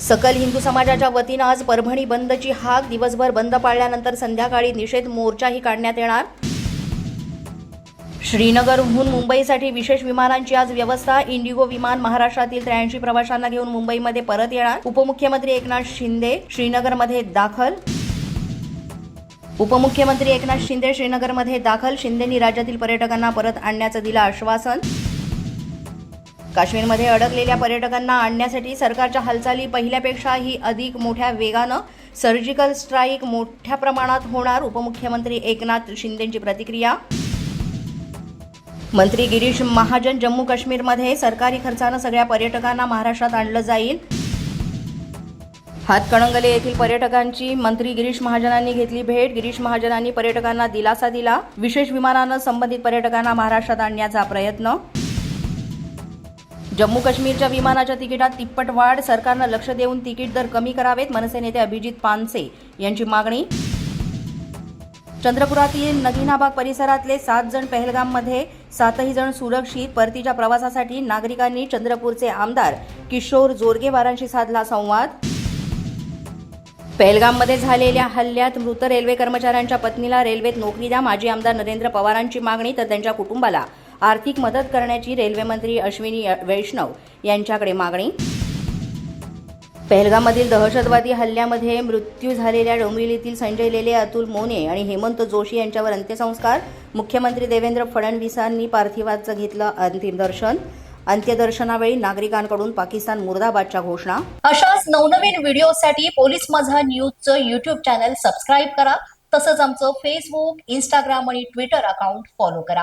सकल हिंदू समाजाच्या वतीनं आज परभणी बंदची हाक दिवसभर बंद पाळल्यानंतर संध्याकाळी निषेध मोर्चाही काढण्यात येणार. श्रीनगरहून मुंबईसाठी विशेष विमानांची आज व्यवस्था. इंडिगो विमान महाराष्ट्रातील त्र्याऐंशी प्रवाशांना घेऊन मुंबईमध्ये परत येणार. उपमुख्यमंत्री एकनाथ शिंदे श्रीनगरमध्ये दाखल. उपमुख्यमंत्री एकनाथ शिंदे श्रीनगरमध्ये दाखल. शिंदेंनी राज्यातील पर्यटकांना परत आणण्याचं दिलं आश्वासन. काश्मीरमध्ये अडकलेल्या पर्यटकांना आणण्यासाठी सरकारच्या हालचाली पहिल्यापेक्षाही अधिक मोठ्या वेगानं सर्जिकल स्ट्राईक मोठ्या प्रमाणात होणार उपमुख्यमंत्री एकनाथ शिंदेंची प्रतिक्रिया. मंत्री गिरीश महाजन जम्मू काश्मीरमध्ये सरकारी खर्चानं सगळ्या पर्यटकांना महाराष्ट्रात आणलं जाईल. हातकणंगले येथील पर्यटकांची मंत्री गिरीश महाजनांनी घेतली भेट. गिरीश महाजनांनी पर्यटकांना दिलासा दिला. विशेष विमानानं संबंधित पर्यटकांना महाराष्ट्रात आणण्याचा प्रयत्न जम्मू काश्मीरच्या विमानाच्या तिकिटात तिप्पट वाढ सरकारनं लक्ष देऊन तिकीट दर कमी करावेत मनसे नेते अभिजित पानसे यांची मागणी. चंद्रपुरातील नगीनाबाग परिसरातले सात जण पहलगाममध्ये सातही जण सुरक्षित परतीच्या प्रवासासाठी नागरिकांनी चंद्रपूरचे आमदार किशोर जोरगेवारांशी साधला संवाद. पहलगाममध्ये झालेल्या हल्ल्यात मृत रेल्वे कर्मचाऱ्यांच्या पत्नीला रेल्वेत नोकरी द्या माजी आमदार नरेंद्र पवारांची मागणी तर त्यांच्या कुटुंबाला आर्थिक मदत करण्याची रेल्वेमंत्री अश्विनी वैष्णव यांच्याकडे मागणी. पहलगाममधील दहशतवादी हल्ल्यामध्ये मृत्यू झालेल्या डोंबिवलीतील संजय लेले अतुल मोने आणि हेमंत जोशी यांच्यावर अंत्यसंस्कार. मुख्यमंत्री देवेंद्र फडणवीसांनी पार्थिवाचं घेतलं अंतिम दर्शन. अंत्यदर्शनावेळी नागरिकांकडून पाकिस्तान मुर्दाबादच्या घोषणा. अशाच नवनवीन व्हिडिओसाठी पोलीस माझा न्यूजचं युट्यूब चॅनल सबस्क्राईब करा. तसंच आमचं फेसबुक इंस्टाग्राम आणि ट्विटर अकाउंट फॉलो करा.